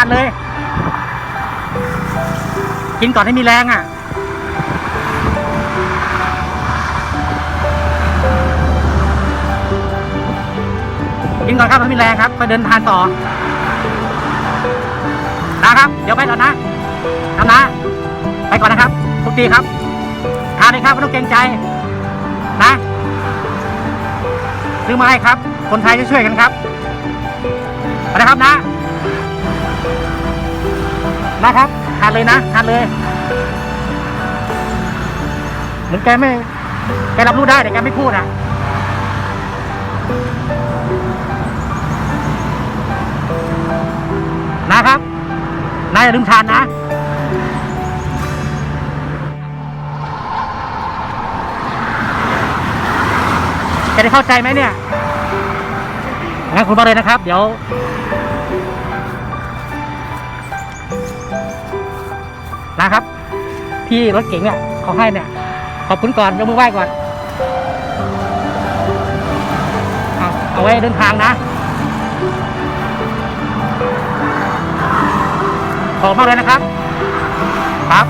านเลย กินก่อนให้มีแรงอะกินก่อนครับให้มีแรงครับไปเดินทางต่อนะครับ เดี๋ยวไปก่อนนะทำนะ ไปก่อนนะครับ ทุกทีครับทานเลยครับไม่ต้องเกรงใจนะซื้อมาให้ครับ คนไทยจะช่วยกันครับไปนะครับนะ นะครับทานเลยนะทานเลยเหมือนแกไม่แกรับรู้ได้แต่แกไม่พูดอะนะครับนายอย่าลืมทานนะจะได้เข้าใจไหมเนี่ยงั้นคุณมาเลยนะครับ เดี๋ยว นะครับ ที่รถเก๋งเนี่ยเขาให้เนี่ย ขอบคุณก่อนยกมือไหว้ก่อน เอาเอาไว้เดินทางนะ ขอบมากเลยนะครับ ครับ